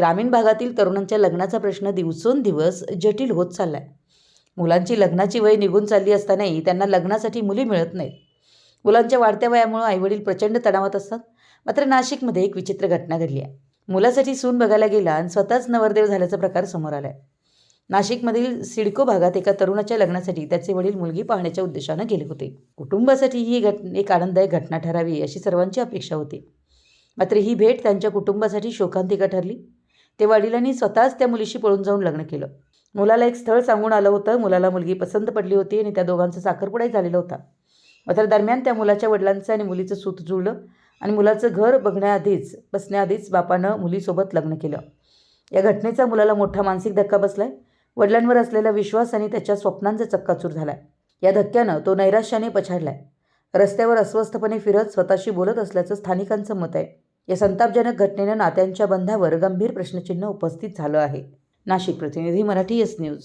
ग्रामीण भागातील तरुणांच्या लग्नाचा प्रश्न दिवसोंदिवस जटिल होत चाललाय. मुलांची लग्नाची वय निघून चालली असतानाही त्यांना लग्नासाठी मुली मिळत नाहीत. मुलांच्या वाढत्या वयामुळे आईवडील प्रचंड तणावात असतात. मात्र नाशिकमध्ये एक विचित्र घटना घडली आहे. मुलासाठी सून बघायला गेला आणि स्वतःच नवरदेव झाल्याचा प्रकार समोर आलाय. नाशिकमधील सिडको भागात एका तरुणाच्या लग्नासाठी त्याचे वडील मुलगी पाहण्याच्या उद्देशानं गेले होते. कुटुंबासाठी ही घट एक आनंददायक घटना ठरावी अशी सर्वांची अपेक्षा होती. मात्र ही भेट त्यांच्या कुटुंबासाठी शोकांतिका ठरली. ते वडिलांनी स्वतःच त्या मुलीशी पळून जाऊन लग्न केलं. मुलाला एक स्थळ सांगून आलं होतं. मुलाला मुलगी पसंत पडली होती आणि त्या दोघांचा साखरपुडाही झालेला होता. मात्र दरम्यान त्या मुलाच्या वडिलांचं आणि मुलीचं सूत जुळलं आणि मुलाचं घर बघण्याआधीच बसण्याआधीच बापानं मुलीसोबत लग्न केलं. या घटनेचा मुलाला मोठा मानसिक धक्का बसलाय. वडिलांवर असलेला विश्वास आणि त्याच्या स्वप्नांचा चक्काचूर झालाय. या धक्क्यानं तो नैराश्याने पछाडलाय. रस्त्यावर अस्वस्थपणे फिरत स्वतःशी बोलत असल्याचं स्थानिकांचं मत आहे. या संतापजनक घटनेनं नात्यांच्या बंधावर गंभीर प्रश्नचिन्ह उपस्थित झालं आहे. नाशिक प्रतिनिधी मराठी एस न्यूज.